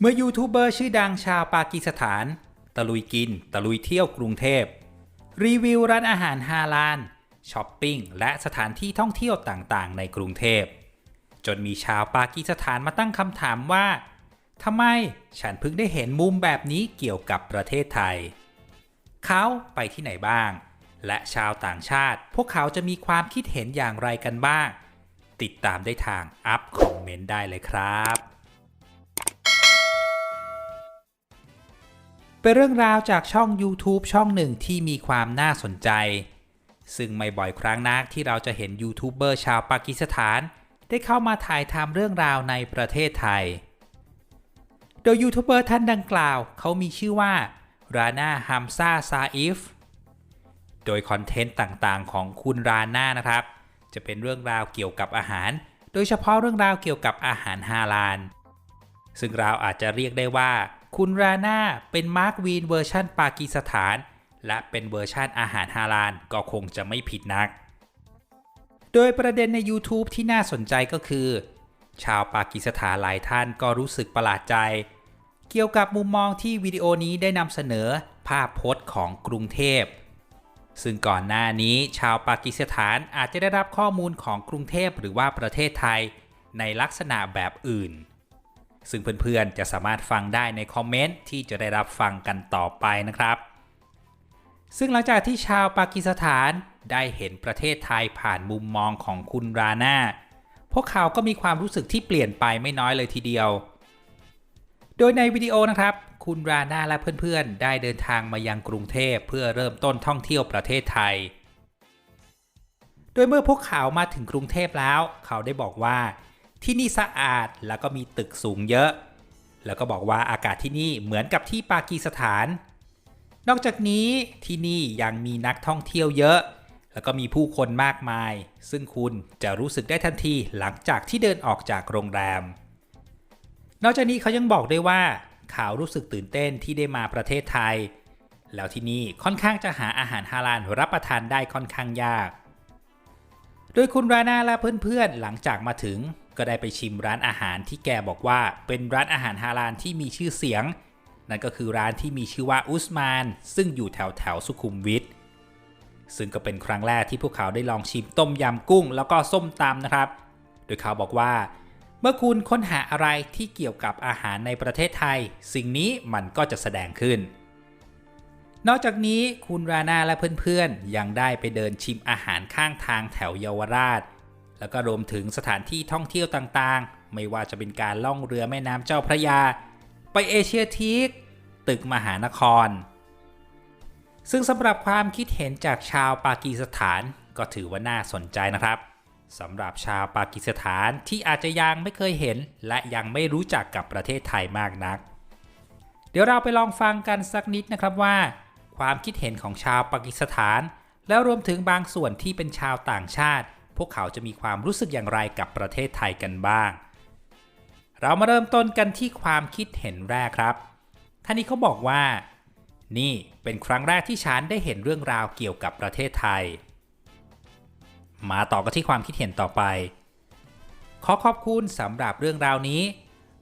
เมื่อยูทูบเบอร์ชื่อดังชาวปากีสถาน ตะลุยกิน ตะลุยเที่ยวกรุงเทพ รีวิวร้านอาหารฮาลาลช้อปปิ้ง และสถานที่ท่องเที่ยวต่างๆ ในกรุงเทพ จนมีชาวปากีสถานมาตั้งคำถามว่าทำไมฉันเพิ่งได้เห็นมุมแบบนี้เกี่ยวกับประเทศไทย เขาไปที่ไหนบ้าง และชาวต่างชาติ พวกเขาจะมีความคิดเห็นอย่างไรกันบ้าง ติดตามได้ทางอัพคอมเมนต์ได้เลยครับ เป็นเรื่องราวจากช่อง YouTube ช่องหนึ่งที่มีความน่าสนใจ ซึ่งไม่บ่อยครั้งนักที่เราจะเห็นยูทูบเบอร์ชาวปากีสถาน ได้เข้ามาถ่ายทำเรื่องราวในประเทศไทย โดยยูทูบเบอร์ท่านดังกล่าวเขามีชื่อว่าราน่าฮัมซาซาอิฟโดยคอนเทนต์ต่างๆ ของคุณราน่านะครับ จะเป็นเรื่องราวเกี่ยวกับอาหาร โดยเฉพาะเรื่องราวเกี่ยวกับอาหารฮาลาลซึ่งเราอาจจะเรียกได้ว่า คุณราน่าเป็นมาร์ควีนเวอร์ชันปากีสถาน และเป็นเวอร์ชันอาหารฮาลาลก็คงจะไม่ผิดนัก โดยประเด็นใน YouTube ที่น่าสนใจก็คือ ชาวปากีสถานหลายท่านก็รู้สึกประหลาดใจ เกี่ยวกับมุมมองที่วิดีโอนี้ได้นำเสนอภาพพจน์ของกรุงเทพ ซึ่งก่อนหน้านี้ชาวปากีสถานอาจจะได้รับข้อมูลของกรุงเทพหรือว่าประเทศไทย ในลักษณะแบบอื่น ซึ่งเพื่อนๆ จะสามารถฟังได้ในคอมเมนต์ที่จะได้รับฟังกันต่อไปนะครับ ซึ่งหลังจากที่ชาวปากีสถานได้เห็นประเทศไทยผ่านมุมมองของคุณราน่าพวกเขาก็มีความรู้สึกที่เปลี่ยนไปไม่น้อยเลยทีเดียว โดยในวิดีโอนะครับ คุณราน่าและเพื่อนๆ ได้เดินทางมายังกรุงเทพเพื่อเริ่มต้นท่องเที่ยวประเทศไทย โดยเมื่อพวกเขามาถึงกรุงเทพแล้ว เขาได้บอกว่า ที่นี่สะอาดแล้วก็มีตึกสูงเยอะ แล้วก็บอกว่าอากาศที่นี่เหมือนกับที่ปากีสถาน นอกจากนี้ที่นี่ยังมีนักท่องเที่ยวเยอะ แล้วก็มีผู้คนมากมาย ซึ่งคุณจะรู้สึกได้ทันทีหลังจากที่เดินออกจากโรงแรม นอกจากนี้เขายังบอกด้วยว่าเขารู้สึกตื่นเต้นที่ได้มาประเทศไทย แล้วที่นี่ค่อนข้างจะหาอาหารฮาลาลรับประทานได้ค่อนข้างยาก โดยคุณรานาและเพื่อนๆหลังจากมาถึง ก็ได้ไปชิมร้านอาหารที่แกบอกว่าเป็นร้านอาหารฮาลาลที่มีชื่อเสียง นั่นก็คือร้านที่มีชื่อว่าอุสมาน ซึ่งอยู่แถวแถวสุขุมวิทซึ่งก็เป็นครั้งแรกที่พวกเขาได้ลองชิมต้มยำกุ้ง แล้วก็ส้มตำนะครับ โดยเขาบอกว่า เมื่อคุณค้นหาอะไรที่เกี่ยวกับอาหารในประเทศไทย สิ่งนี้มันก็จะแสดงขึ้น นอกจากนี้คุณรานาและเพื่อนๆยังได้ไปเดินชิมอาหารข้างทางแถวเยาวราช แล้วก็รวมถึงสถานที่ท่องเที่ยวต่างๆ ไม่ว่าจะเป็นการล่องเรือแม่น้ำเจ้าพระยา ไปเอเชียทีกตึกมหานคร ซึ่งสำหรับความคิดเห็นจากชาวปากีสถานก็ถือว่าน่าสนใจนะครับสำหรับชาวปากีสถานที่อาจจะยังไม่เคยเห็น และยังไม่รู้จักกับประเทศไทยมากนัก เดี๋ยวเราไปลองฟังกันสักนิดนะครับว่า ความคิดเห็นของชาวปากีสถาน แล้วรวมถึงบางส่วนที่เป็นชาวต่างชาติ พวกเขาจะมีความรู้สึกอย่างไรกับประเทศไทยกันบ้าง เรามาเริ่มต้นกันที่ความคิดเห็นแรกครับ ท่านนี้เขาบอกว่า นี่เป็นครั้งแรกที่ฉันได้เห็นเรื่องราวเกี่ยวกับประเทศไทย มาต่อกันที่ความคิดเห็นต่อไป ขอขอบคุณสำหรับเรื่องราวนี้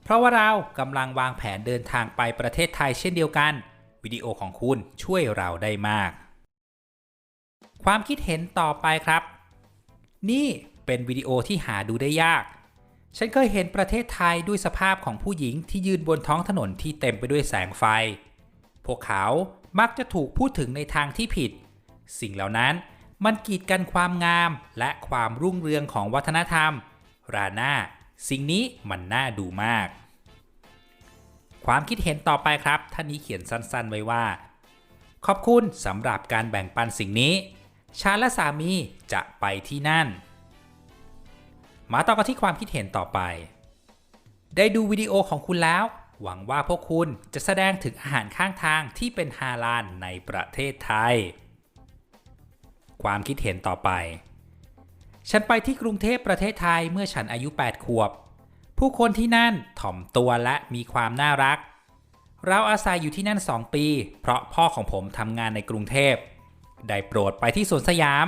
เพราะว่าเรากำลังวางแผนเดินทางไปประเทศไทยเช่นเดียวกัน วิดีโอของคุณช่วยเราได้มาก ความคิดเห็นต่อไปครับ นี่เป็นวิดีโอที่หาดูได้ยาก ฉันเคยเห็นประเทศไทยด้วยสภาพของผู้หญิงที่ยืนบนท้องถนนที่เต็มไปด้วยแสงไฟ พวกเขามักจะถูกพูดถึงในทางที่ผิด สิ่งเหล่านั้นมันกีดกันความงามและความรุ่งเรืองของวัฒนธรรม ราน่าสิ่งนี้มันน่าดูมาก ความคิดเห็นต่อไปครับ ท่านนี้เขียนสั้นๆ ไว้ว่า ขอบคุณสำหรับการแบ่งปันสิ่งนี้ ฉันและสามีจะไปที่นั่น มาต่อกันที่ความคิดเห็นต่อไป ได้ดูวิดีโอของคุณแล้ว หวังว่าพวกคุณจะแสดงถึงอาหารข้างทางที่เป็นฮาลาลในประเทศไทย ความคิดเห็นต่อไป ฉันไปที่กรุงเทพประเทศไทยเมื่อฉันอายุ 8 ขวบ ผู้คนที่นั่นถ่อมตัวและมีความน่ารัก เราอาศัยอยู่ที่นั่น 2 ปี เพราะพ่อของผมทำงานในกรุงเทพ ได้โปรดไปที่สวนสยาม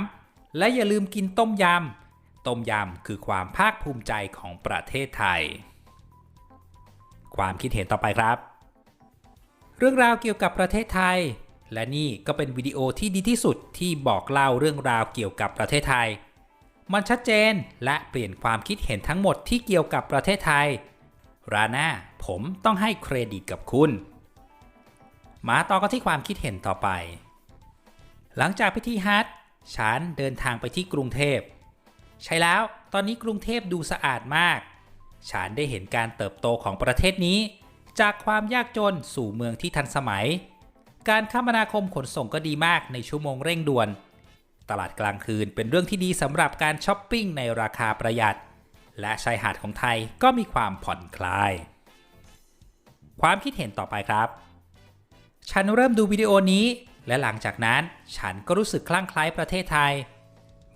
และอย่าลืมกินต้มยำ ต้มยำคือความภาคภูมิใจของประเทศไทย ความคิดเห็นต่อไปครับ เรื่องราวเกี่ยวกับประเทศไทย และนี่ก็เป็นวิดีโอที่ดีที่สุดที่บอกเล่าเรื่องราวเกี่ยวกับประเทศไทย มันชัดเจนและเปลี่ยนความคิดเห็นทั้งหมดที่เกี่ยวกับประเทศไทย ราน่าผมต้องให้เครดิตกับคุณ มาต่อกันที่ความคิดเห็นต่อไป หลังจากพิธีฮัทฉันเดินทางไปที่กรุงเทพ ใช่แล้วตอนนี้กรุงเทพดูสะอาดมากฉันได้เห็นการเติบโตของประเทศนี้ จากความยากจนสู่เมืองที่ทันสมัย การคมนาคมขนส่งก็ดีมากในชั่วโมงเร่งด่วน ตลาดกลางคืนเป็นเรื่องที่ดีสำหรับการช้อปปิ้งในราคาประหยัด และชายหาดของไทยก็มีความผ่อนคลาย ความคิดเห็นต่อไปครับ ฉันเริ่มดูวิดีโอนี้ และหลังจากนั้นฉันก็รู้สึกคลั่งไคล้ประเทศไทย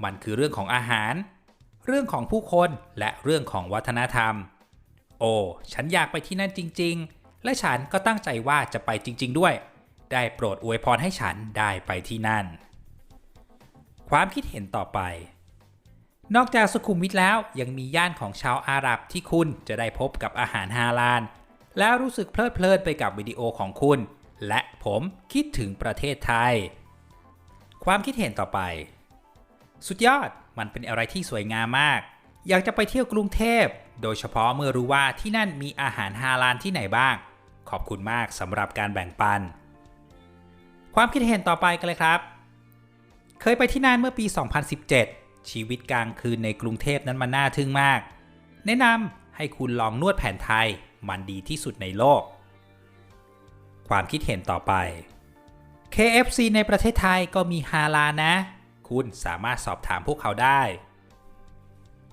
มันคือเรื่องของอาหาร เรื่องของผู้คนและเรื่องของวัฒนธรรม โอ้ ฉันอยากไปที่นั่นจริง ๆ และฉันก็ตั้งใจว่าจะไปจริง ๆ ด้วย ได้โปรดอวยพรให้ฉันได้ไปที่นั่น ความคิดเห็นต่อไป นอกจากสุขุมวิทแล้วยังมีย่านของชาวอาหรับที่คุณจะได้พบกับอาหารฮาลาลแล้วรู้สึกเพลิดเพลินไปกับวิดีโอของคุณ และผมคิดถึงประเทศไทย ความคิดเห็นต่อไป สุดยอดมันเป็นอะไรที่สวยงามมาก อยากจะไปเที่ยวกรุงเทพ โดยเฉพาะเมื่อรู้ว่าที่นั่นมีอาหารฮาลาลที่ไหนบ้าง ขอบคุณมากสำหรับการแบ่งปัน ความคิดเห็นต่อไปกันเลยครับ เคยไปที่นั่นเมื่อปี 2017 ชีวิตกลางคืนในกรุงเทพนั้นมันน่าทึ่งมาก แนะนำให้คุณลองนวดแผนไทย มันดีที่สุดในโลก ความคิดเห็นต่อไป KFC ในประเทศไทยก็มีฮาลานะ คุณสามารถสอบถามพวกเขาได้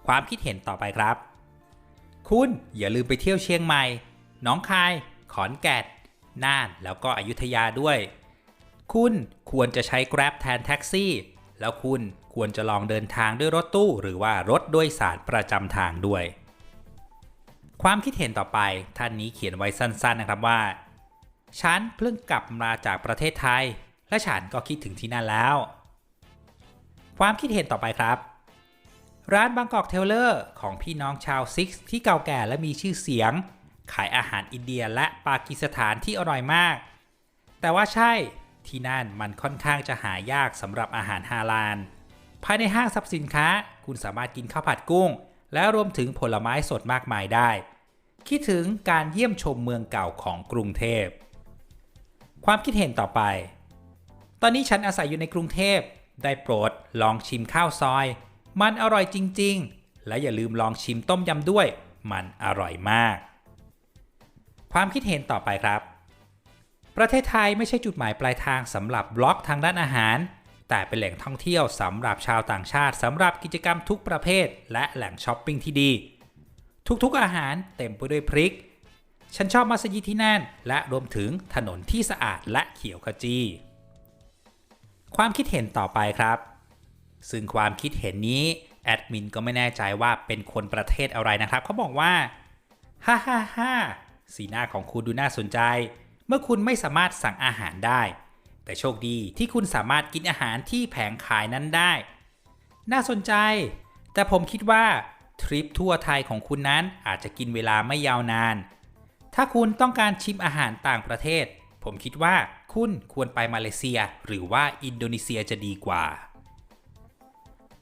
ความคิดเห็นต่อไปครับ คุณอย่าลืมไปเที่ยวเชียงใหม่ หนองคาย ขอนแก่น น่าน แล้วก็อยุธยาด้วย คุณควรจะใช้ Grab แทนแท็กซี่ แล้วคุณควรจะลองเดินทางด้วยรถตู้หรือว่ารถโดยสารประจำทางด้วย ความคิดเห็นต่อไปท่านนี้เขียนไว้สั้นๆนะครับว่า ฉันเพิ่งกลับมาจากประเทศไทย และฉันก็คิดถึงที่นั่นแล้ว ความคิดเห็นต่อไปครับ ร้านบางกอกเทเลอร์ของพี่น้องชาวซิกที่เก่าแก่และมีชื่อเสียง ขายอาหารอินเดียและปากีสถานที่อร่อยมาก แต่ว่าใช่ที่นั่นมันค่อนข้างจะหายากสำหรับอาหารฮาลาลภายในห้างสรรพสินค้า คุณสามารถกินข้าวผัดกุ้ง และรวมถึงผลไม้สดมากมายได้ คิดถึงการเยี่ยมชมเมืองเก่าของกรุงเทพ ความคิดเห็นต่อไป ตอนนี้ฉันอาศัยอยู่ในกรุงเทพ ได้โปรดลองชิมข้าวซอย มันอร่อยจริง ๆ และอย่าลืมลองชิมต้มยำด้วย มันอร่อยมาก ความคิดเห็นต่อไปครับ ประเทศไทยไม่ใช่จุดหมายปลายทางสำหรับบล็อกทางด้านอาหาร แต่เป็นแหล่งท่องเที่ยวสำหรับชาวต่างชาติสำหรับกิจกรรมทุกประเภท และแหล่งช้อปปิ้งที่ดี ทุกๆอาหารเต็มไปด้วยพริก ฉันชอบมัสยิดที่นั่น และรวมถึงถนนที่สะอาดและเขียวขจี ความคิดเห็นต่อไปครับ ซึ่งความคิดเห็นนี้แอดมินก็ไม่แน่ใจว่าเป็นคนประเทศอะไรนะครับเขาบอกว่าฮ่าฮ่าฮ่าสีหน้าของคุณดูน่าสนใจ เมื่อคุณไม่สามารถสั่งอาหารได้ แต่โชคดีที่คุณสามารถกินอาหารที่แผงขายนั้นได้ น่าสนใจ แต่ผมคิดว่าทริปทั่วไทยของคุณนั้นอาจจะกินเวลาไม่ยาวนาน ถ้าคุณต้องการชิมอาหารต่างประเทศ ผมคิดว่าคุณควรไปมาเลเซีย หรือว่าอินโดนีเซียจะดีกว่า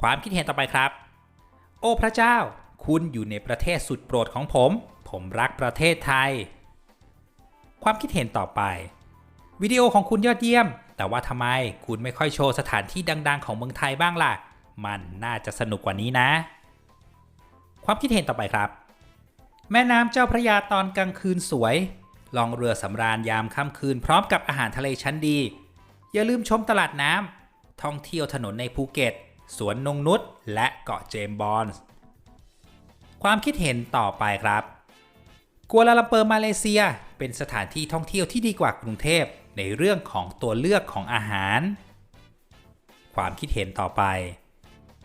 ความคิดเห็นต่อไปครับ โอ้พระเจ้า คุณอยู่ในประเทศสุดโปรดของผม ผมรักประเทศไทย ความคิดเห็นต่อไป วิดีโอของคุณยอดเยี่ยม แต่ว่าทำไมคุณไม่ค่อยโชว์สถานที่ดัง ๆ ของเมืองไทยบ้างล่ะ มันน่าจะสนุกกว่านี้นะ ความคิดเห็นต่อไปครับ แม่น้ำเจ้าพระยาตอนกลางคืนสวย ลองเรือสำราญยามค่ำคืนพร้อมกับอาหารทะเลชั้นดี อย่าลืมชมตลาดน้ำ ท่องเที่ยวถนนในภูเก็ต สวนนงนุษและเกาะเจมบอนส์ความคิดเห็นต่อไปครับ กัวลาลัมเปอร์มาเลเซีย เป็นสถานที่ท่องเที่ยวที่ดีกว่ากรุงเทพในเรื่องของตัวเลือกของอาหาร ความคิดเห็นต่อไป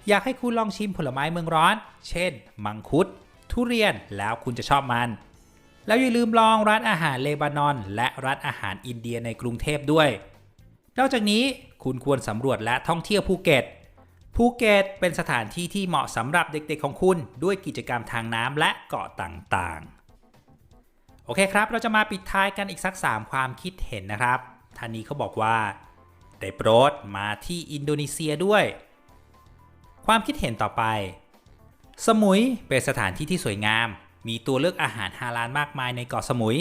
อยากให้คุณลองชิมผลไม้เมืองร้อน เช่น มังคุด ทุเรียนแล้วคุณจะชอบมัน แล้วอย่าลืมลองร้านอาหารเลบานอน และร้านอาหารอินเดียในกรุงเทพด้วย นอกจากนี้คุณควรสำรวจและท่องเที่ยวภูเก็ตภูเก็ตเป็นสถานที่ที่เหมาะสำหรับเด็กๆของคุณ ด้วยกิจกรรมทางน้ำและเกาะต่างๆ โอเคครับ เราจะมาปิดท้ายกันอีกสัก 3 ความคิดเห็นนะครับท่านนี้เขาบอกว่าได้โปรดมาที่อินโดนีเซียด้วย ความคิดเห็นต่อไป สมุยเป็นสถานที่ที่สวยงาม มีตัวเลือกอาหารฮาลาลมากมายในเกาะสมุย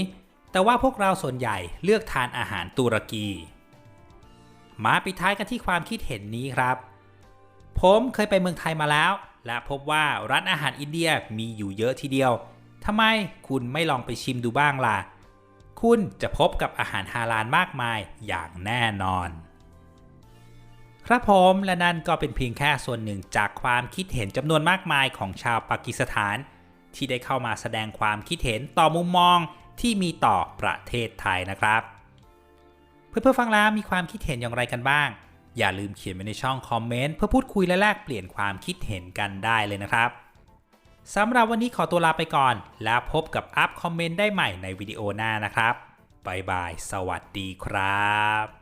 แต่ว่าพวกเราส่วนใหญ่เลือกทานอาหารตุรกี มาปิดท้ายกันที่ความคิดเห็นนี้ครับ ผมเคยไปเมืองไทยมาแล้ว และพบว่าร้านอาหารอินเดียมีอยู่เยอะทีเดียวทำไมคุณไม่ลองไปชิมดูบ้างล่ะ คุณจะพบกับอาหารฮาลาลมากมายอย่างแน่นอน ครับผมและนั่นก็เป็นเพียงแค่ส่วนหนึ่งจากความคิดเห็นจำนวนมากมายของชาวปากีสถาน ที่ได้เข้ามาแสดงความคิดเห็นต่อมุมมองที่มีต่อประเทศไทยนะครับ เพื่อนๆฟังแล้วมีความคิดเห็นอย่างไรกันบ้าง อย่าลืมเขียนไว้ในช่องคอมเมนต์เพื่อพูดคุยและแลกเปลี่ยนความคิดเห็นกันได้เลยนะครับสำหรับวันนี้ขอตัวลาไปก่อน แล้วพบกับอัพคอมเมนต์ได้ใหม่ในวิดีโอหน้านะครับบายบาย สวัสดีครับ